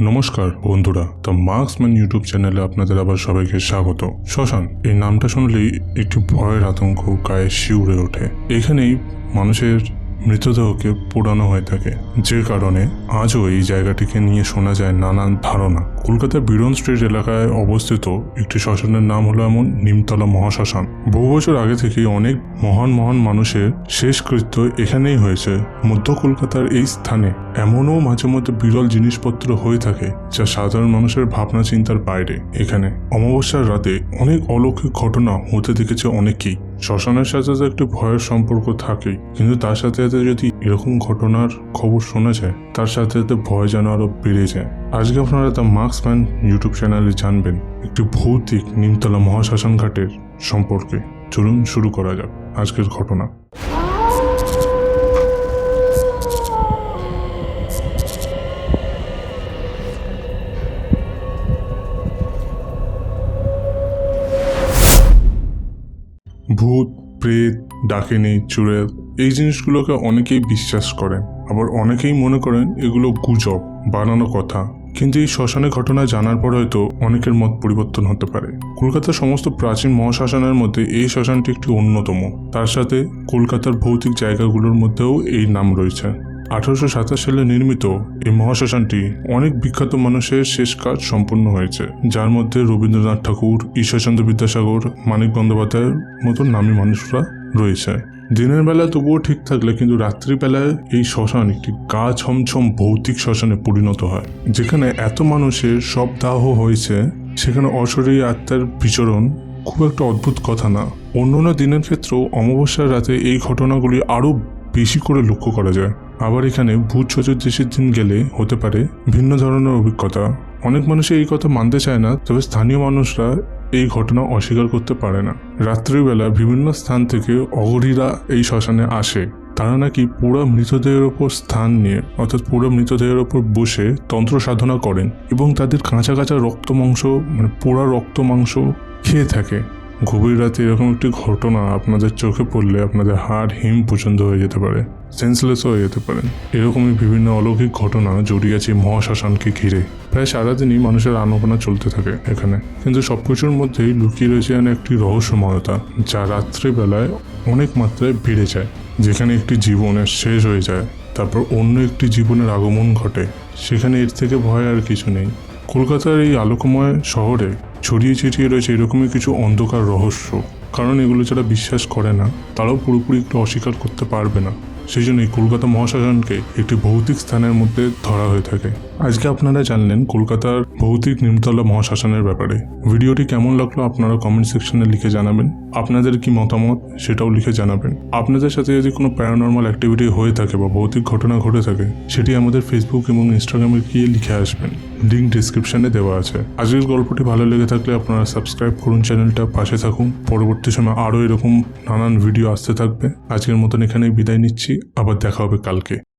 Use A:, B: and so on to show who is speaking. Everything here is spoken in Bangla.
A: নমস্কার, বন্ধুরা। দ্য মার্কসম্যান ইউটিউব চ্যানেলে আপনাদের আবার সবাইকে স্বাগত। শ্মশান এই নামটা শুনলেই একটি ভয়ের আতঙ্ক গায়ে শিউরে ওঠে। এখানেই মানুষের মৃতদেহকে পোড়ানো হয়ে থাকে। যে কারণে আজও এই জায়গাটিকে নিয়ে শোনা যায় নানান ধারণা। কলকাতার বিরন স্ট্রিট এলাকায় অবস্থিত একটি শ্মশানের নাম হলো এমন নিমতলা মহাশ্মশান। বহু বছর আগে থেকেই অনেক মহান মহান মানুষের শেষকৃত্য এখানেই হয়েছে। মধ্য কলকাতার এই স্থানে এমনও মাঝে মধ্যে বিরল জিনিসপত্র হয়ে থাকে, যা সাধারণ মানুষের ভাবনা চিন্তার বাইরে। এখানে অমাবস্যার রাতে অনেক অলৌকিক ঘটনা হতে দেখেছে অনেকেই। শ্মশানের সাথে তো একটু ভয়ের সম্পর্ক থাকেই। কিন্তু তার সাথে সাথে যদি এরকম ঘটনার খবর শোনা যায়, তার সাথে সাথে ভয় যেন আরও বেড়ে যায়। আজকে আপনারা দ্য মার্কসম্যান ইউটিউব চ্যানেলে জানবেন একটি ভৌতিক নিমতলা মহাশ্মশান ঘাটের সম্পর্কে। চলুন শুরু করা যাক আজকের ঘটনা। ভূত, প্রেত, ডাকেনি, চুড়েল এই জিনিসগুলোকে অনেকেই বিশ্বাস করেন। আবার অনেকেই মনে করেন এগুলো গুজব, বানানো কথা। কিন্তু এই শ্মশানের ঘটনা জানার পর হয়তো অনেকের মত পরিবর্তন হতে পারে। কলকাতার সমস্ত প্রাচীন মহাশ্মশানের মধ্যে এই শ্মশানটি একটি অন্যতম। তার সাথে কলকাতার ভৌতিক জায়গাগুলোর মধ্যেও এই নাম রয়েছে। আঠারোশো সাতাশ সালে নির্মিত এই মহাশ্মশানটি অনেক বিখ্যাত মানুষের শেষ কাজ সম্পূর্ণ হয়েছে, যার মধ্যে রবীন্দ্রনাথ ঠাকুর, ঈশ্বরচন্দ্র বিদ্যাসাগর, মানিক বন্দ্যোপাধ্যায়ের মতো নামী মানুষরা রয়েছে। দিনের বেলা তবুও ঠিক থাকলে কিন্তু রাত্রিবেলায় এই শ্মশান একটি গা ছমছম ভৌতিক শ্মশানে পরিণত হয়, যেখানে এত মানুষের সব দাহ হয়েছে, সেখানে অশরীরী আত্মার বিচরণ খুব একটা অদ্ভুত কথা না। অন্য অন্য দিনের ক্ষেত্রেও অমাবস্যার রাতে এই ঘটনাগুলি আরও বেশি করে লক্ষ্য করা যায়। আবার এখানে ভূত চতুর্দশীর দিন গেলে হতে পারে ভিন্ন ধরনের অভিজ্ঞতা। অনেক মানুষই এই কথা মানতে চায় না, তবে স্থানীয় মানুষরা এই ঘটনা অস্বীকার করতে পারে না। রাত্রিবেলা বিভিন্ন স্থান থেকে অগরীরা এই শ্মশানে আসে। তারা নাকি পুরো মৃতদেহের ওপর স্থান নিয়ে, অর্থাৎ পুরো মৃতদেহের ওপর বসে তন্ত্র সাধনা করেন এবং তাদের কাঁচা কাঁচা রক্ত মাংস মানে পোড়া রক্ত মাংস খেয়ে থাকে। গভীর রাতে এরকম একটি ঘটনা আপনাদের চোখে পড়লে আপনাদের হাড় হিম পর্যন্ত হয়ে যেতে পারে। সেন্সলেস হয়ে যেতে পারেন। এরকমই বিভিন্ন অলৌকিক ঘটনা জড়িয়ে আছে মহাশ্মশানকে ঘিরে। প্রায় সারাদিনই মানুষের আনাগোনা চলতে থাকে এখানে। কিন্তু সবকিছুর মধ্যেই লুকিয়ে রয়েছে যেন একটি রহস্যময়তা, যা রাত্রেবেলায় অনেক মাত্রায় বেড়ে যায়। যেখানে একটি জীবনের শেষ হয়ে যায়, তারপর অন্য একটি জীবনের আগমন ঘটে। সেখানে এর থেকে ভয় আর কিছু নেই। কলকাতার এই আলোকময় শহরে ছড়িয়ে ছিটিয়ে রয়েছে এরকমই কিছু অন্ধকার রহস্য। কারণ এগুলো যারা বিশ্বাস করে না, তারাও পুরোপুরি একটু অস্বীকার করতে পারবে না। সেই জন্য এই কলকাতা মহাশাসনকে একটি ভৌতিক স্থানের মধ্যে ধরা হয়ে থাকে। আজকে আপনারা জানলেন কলকাতার ভৌতিক নিমতলা মহাশাসনের ব্যাপারে। ভিডিওটি কেমন লাগল আপনারা কমেন্ট সেকশনে লিখে জানাবেন। আপনাদের কি মতামত সেটাও লিখে জানাবেন। আপনাদের সাথে যদি কোনো প্যারানর্মাল অ্যাক্টিভিটি হয়ে থাকে বা ভৌতিক ঘটনা ঘটে থাকে, সেটি আমাদের ফেসবুক এবং ইনস্টাগ্রামে গিয়ে লিখে আসবেন। লিঙ্ক ডিসক্রিপশনে দেওয়া আছে। আজকের গল্পটি ভালো লেগে থাকলে আপনারা সাবস্ক্রাইব করুন চ্যানেলটা পাশে থাকুন। পরবর্তী সময় আরও এরকম নানান ভিডিও আসতে থাকবে। আজকের মতন এখানেই বিদায় নিচ্ছি। আবার দেখা হবে কালকে।